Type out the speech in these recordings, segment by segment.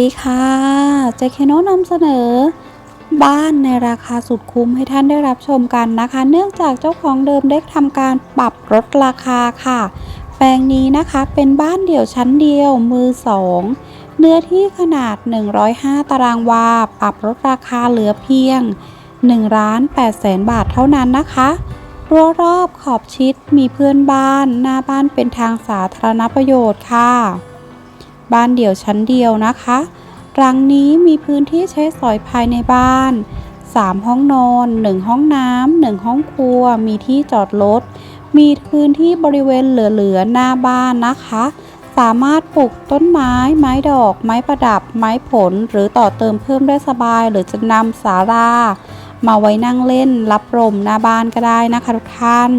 ดีค่ะเจเคโนนำเสนอ บ้านในราคาสุดคุ้มให้ท่านได้รับชมกันนะคะ เนื่องจากเจ้าของเดิมได้ทำการปรับลดราคาค่ะ แปลงนี้นะคะเป็นบ้านเดี่ยวชั้นเดียวมือสองเนื้อที่ขนาด 105 ตารางวา ปรับลดราคาเหลือเพียง1ล้าน8แสนบาทเท่านั้นนะคะรั้วรอบขอบชิดมีเพื่อนบ้าน หน้าบ้านเป็นทางสาธารณประโยชน์ค่ะ บ้านเดี่ยวชั้นเดียวนะคะ หลังนี้มีพื้นที่ใช้สอยภายในบ้าน 3 ห้องนอน 1 ห้องน้ำ 1 ห้องครัว มีที่จอดรถ มีพื้นที่บริเวณเหลือๆหน้าบ้านนะคะ สามารถปลูกต้นไม้ ไม้ดอก ไม้ประดับ ไม้ผล หรือต่อเติมเพิ่มได้สบาย หรือจะนำสารามาไว้นั่งเล่นรับลมหน้าบ้านก็ได้นะคะทุกท่าน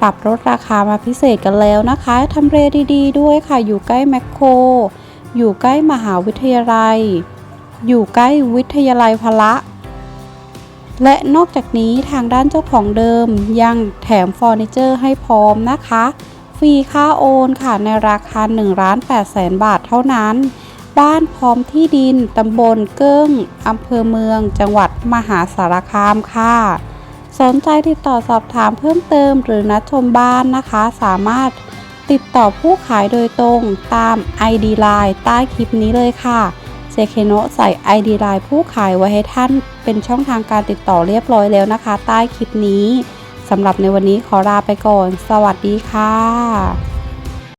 ปรับลดราคามาพิเศษกันแล้วนะคะทำเลดี ๆ ด้วยค่ะ อยู่ใกล้แมคโคร อยู่ใกล้มหาวิทยาลัย อยู่ใกล้วิทยาลัยพละ และนอกจากนี้ทางด้านเจ้าของเดิมยังแถมเฟอร์นิเจอร์ให้พร้อมนะคะ ฟรีค่าโอนค่ะในราคา1ล้าน8แสนบาทเท่านั้น บ้านพร้อมที่ดินตำบลเกิ้งอำเภอเมือง จังหวัดมหาสารคามค่ะ สนใจติดต่อสอบถามเพิ่มเติมหรือนัดชมบ้านนะคะ สามารถ ติดต่อผู้ขายโดยตรงตาม ID Line ใต้คลิปนี้เลยค่ะเซเคโนใส่ ID Line ผู้ขายไว้ให้ท่าน เป็นช่องทางการติดต่อเรียบร้อยแล้วนะคะ ใต้คลิปนี้สำหรับในวันนี้ขอลาไปก่อน สวัสดีค่ะ